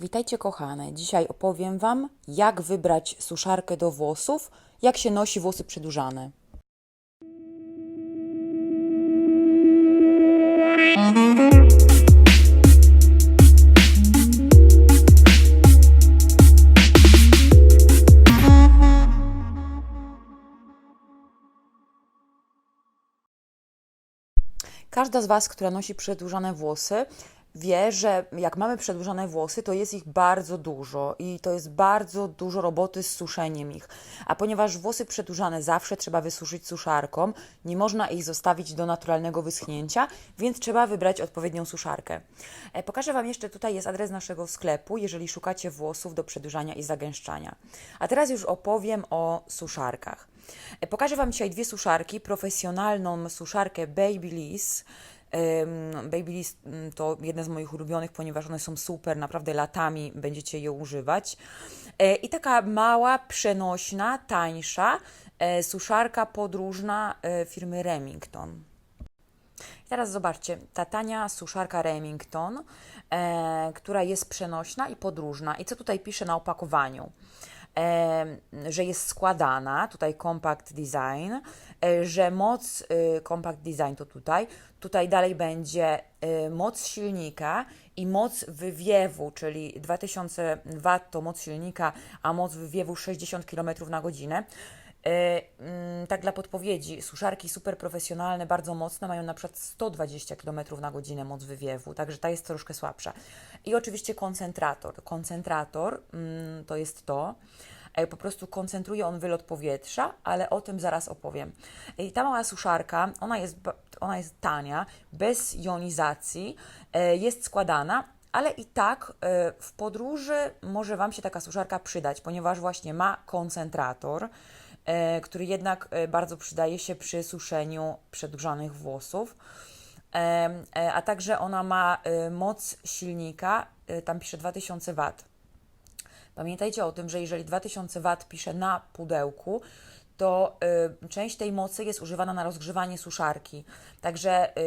Witajcie kochane. Dzisiaj opowiem Wam, jak wybrać suszarkę do włosów, jak się nosi włosy przedłużane. Każda z Was, która nosi przedłużane włosy, wie, że jak mamy przedłużane włosy, to jest ich bardzo dużo i to jest bardzo dużo roboty z suszeniem ich. A ponieważ włosy przedłużane zawsze trzeba wysuszyć suszarką, nie można ich zostawić do naturalnego wyschnięcia, więc trzeba wybrać odpowiednią suszarkę. E, Pokażę Wam jeszcze, tutaj jest adres naszego sklepu, jeżeli szukacie włosów do przedłużania i zagęszczania. A teraz już opowiem o suszarkach. E, Pokażę Wam dzisiaj dwie suszarki, profesjonalną suszarkę Babyliss, Babyliss mm, to jedna z moich ulubionych, ponieważ one są super, naprawdę latami będziecie je używać. E, I taka mała, przenośna, tańsza e, suszarka podróżna e, firmy Remington. I teraz zobaczcie, ta tania suszarka Remington, która jest przenośna i podróżna. I co tutaj pisze na opakowaniu? Że jest składana, tutaj Compact Design, e, że moc e, Compact Design to tutaj, tutaj dalej będzie e, moc silnika i moc wywiewu, czyli 2000 W to moc silnika, a moc wywiewu 60 km na godzinę. E, mm, tak dla podpowiedzi, suszarki super profesjonalne, bardzo mocne, mają na przykład 120 km na godzinę moc wywiewu, także ta jest troszkę słabsza. I oczywiście koncentrator. Koncentrator mm, to jest to, e, po prostu koncentruje on wylot powietrza, ale o tym zaraz opowiem. I ta mała suszarka, ona jest, ona jest tania, bez jonizacji, e, jest składana, ale i tak w podróży może Wam się taka suszarka przydać, ponieważ właśnie ma koncentrator, który jednak e, bardzo przydaje się przy suszeniu przedłużanych włosów. E, A także ona ma e, moc silnika, e, tam pisze 2000 W. Pamiętajcie o tym, że jeżeli 2000 W pisze na pudełku, to część tej mocy jest używana na rozgrzewanie suszarki. Także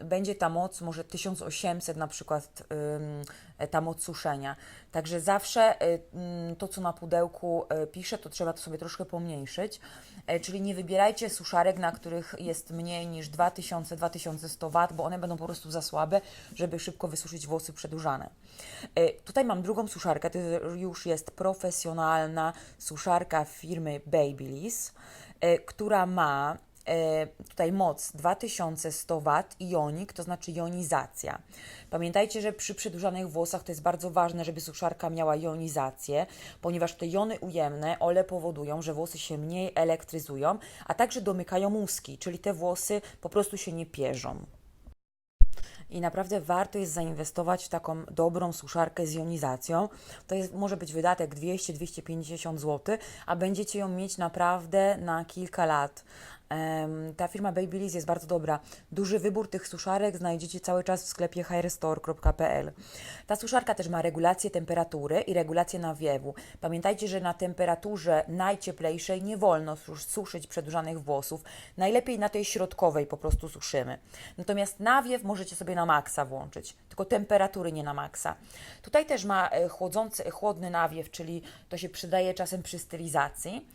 y, będzie ta moc może 1800 na przykład y, ta moc suszenia. Także zawsze y, to, co na pudełku y, pisze, to trzeba to sobie troszkę pomniejszyć. E, czyli nie wybierajcie suszarek, na których jest mniej niż 2000-2100 W, bo one będą po prostu za słabe, żeby szybko wysuszyć włosy przedłużane. E, Tutaj mam drugą suszarkę, to już jest profesjonalna suszarka firmy Babyliss, e, która ma e, tutaj moc 2100 W jonik, to znaczy jonizacja. Pamiętajcie, że przy przedłużanych włosach to jest bardzo ważne, żeby suszarka miała jonizację, ponieważ te jony ujemne, one powodują, że włosy się mniej elektryzują, a także domykają łuski, czyli te włosy po prostu się nie pierzą. I naprawdę warto jest zainwestować w taką dobrą suszarkę z jonizacją. To jest, może być wydatek 200-250 zł, a będziecie ją mieć naprawdę na kilka lat. Ta firma Babyliss jest bardzo dobra. Duży wybór tych suszarek znajdziecie cały czas w sklepie hairstore.pl. Ta suszarka też ma regulację temperatury i regulację nawiewu. Pamiętajcie, że na temperaturze najcieplejszej nie wolno sus- suszyć przedłużanych włosów. Najlepiej na tej środkowej po prostu suszymy. Natomiast nawiew możecie sobie na maksa włączyć, tylko temperatury nie na maksa. Tutaj też ma e, chłodzący, chłodny nawiew, czyli to się przydaje czasem przy stylizacji.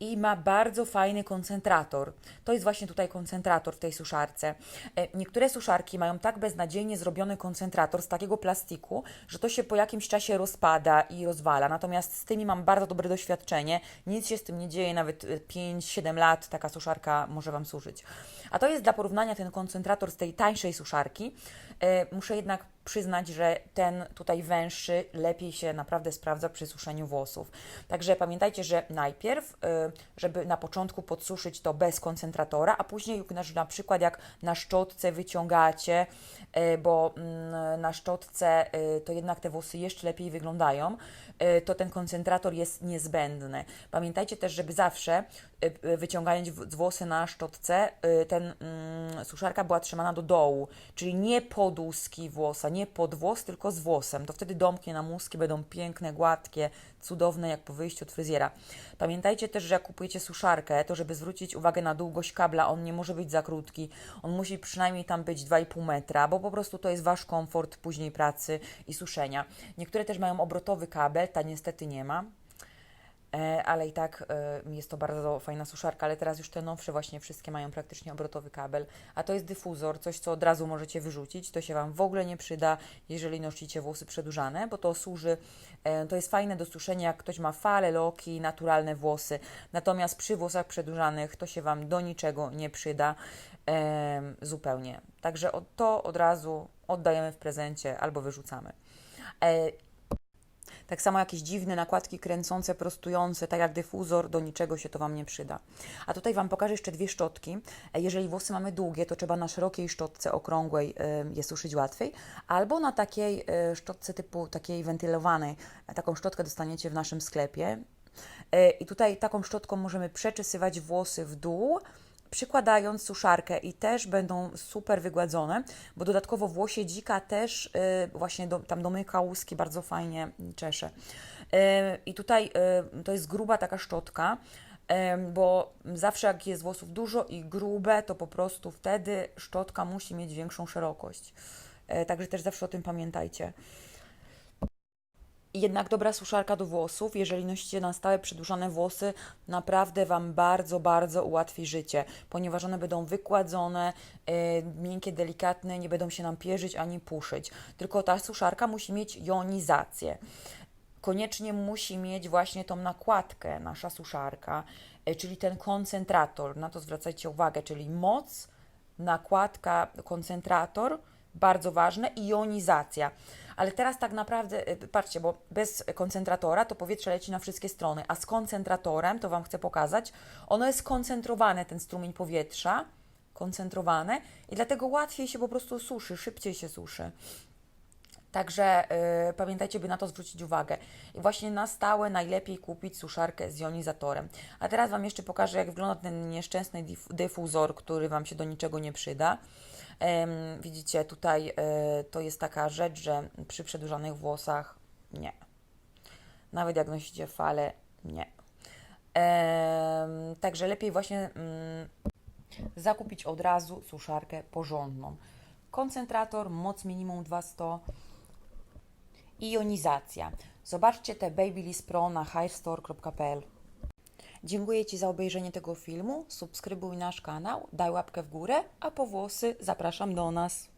E, i ma bardzo fajny koncentrator. To jest właśnie tutaj koncentrator w tej suszarce. E, Niektóre suszarki mają tak beznadziejnie zrobiony koncentrator z takiego plastiku, że to się po jakimś czasie rozpada i rozwala. Natomiast z tymi mam bardzo dobre doświadczenie. Nic się z tym nie dzieje, nawet e, 5-7 lat taka suszarka może Wam służyć. A to jest dla porównania ten koncentrator z tej tańszej suszarki. E, Muszę jednak przyznać, że ten tutaj węższy lepiej się naprawdę sprawdza przy suszeniu włosów. Także pamiętajcie, że najpierw, y, żeby na początku podsuszyć to bez koncentratora, a później na, przykład jak na szczotce wyciągacie, y, bo mm, na szczotce y, to jednak te włosy jeszcze lepiej wyglądają, to ten koncentrator jest niezbędny. Pamiętajcie też, żeby zawsze wyciągając w- włosy na szczotce, y, ten mm, suszarka była trzymana do dołu, czyli nie pod łuski włosa, nie pod włos, tylko z włosem. To wtedy domknie nam łuski, będą piękne, gładkie, cudowne, jak po wyjściu od fryzjera. Pamiętajcie też, że jak kupujecie suszarkę, to żeby zwrócić uwagę na długość kabla, on nie może być za krótki, on musi przynajmniej tam być 2,5 metra, bo po prostu to jest Wasz komfort później pracy i suszenia. Niektóre też mają obrotowy kabel, ta niestety nie ma. E, ale i tak e, jest to bardzo fajna suszarka, ale teraz już te nowsze właśnie wszystkie mają praktycznie obrotowy kabel, a to jest dyfuzor, coś co od razu możecie wyrzucić, to się Wam w ogóle nie przyda, jeżeli nosicie włosy przedłużane, bo to służy, e, to jest fajne do suszenia, jak ktoś ma fale, loki, naturalne włosy, natomiast przy włosach przedłużanych to się Wam do niczego nie przyda zupełnie, także to od razu oddajemy w prezencie albo wyrzucamy. Tak samo jakieś dziwne nakładki kręcące, prostujące, tak jak dyfuzor, do niczego się to Wam nie przyda. A tutaj Wam pokażę jeszcze dwie szczotki. E, Jeżeli włosy mamy długie, to trzeba na szerokiej szczotce okrągłej je suszyć łatwiej, albo na takiej e, szczotce typu takiej wentylowanej. E, Taką szczotkę dostaniecie w naszym sklepie. I tutaj taką szczotką możemy przeczesywać włosy w dół, przykładając suszarkę i też będą super wygładzone, bo dodatkowo włosie dzika też y, właśnie do, tam domyka łuski, bardzo fajnie czesze. Y, I tutaj y, to jest gruba taka szczotka, bo zawsze jak jest włosów dużo i grube, to po prostu wtedy szczotka musi mieć większą szerokość. Także też zawsze o tym pamiętajcie. Jednak dobra suszarka do włosów, jeżeli nosicie na stałe przedłużane włosy, naprawdę Wam bardzo, bardzo ułatwi życie, ponieważ one będą wykładzone, yy, miękkie, delikatne, nie będą się nam pierzyć ani puszyć. Tylko ta suszarka musi mieć jonizację. Koniecznie musi mieć właśnie tą nakładkę, nasza suszarka, yy, czyli ten koncentrator, na to zwracajcie uwagę, czyli moc, nakładka, koncentrator, bardzo ważne, i jonizacja. Ale teraz tak naprawdę, y, patrzcie, bo bez koncentratora to powietrze leci na wszystkie strony, a z koncentratorem, to Wam chcę pokazać, ono jest skoncentrowane, ten strumień powietrza, koncentrowane i dlatego łatwiej się po prostu suszy, szybciej się suszy. Także y, pamiętajcie, by na to zwrócić uwagę. I właśnie na stałe najlepiej kupić suszarkę z jonizatorem. A teraz Wam jeszcze pokażę, jak wygląda ten nieszczęsny dyfuzor, który Wam się do niczego nie przyda. Em, widzicie, tutaj y, to jest taka rzecz, że przy przedłużanych włosach nie. Nawet jak nosicie fale, nie. Em, także lepiej właśnie mm, zakupić od razu suszarkę porządną. Koncentrator, moc minimum 200 i jonizacja. Zobaczcie te Babyliss Pro na hivestore.pl. Dziękuję Ci za obejrzenie tego filmu. Subskrybuj nasz kanał, daj łapkę w górę, a po włosy zapraszam do nas.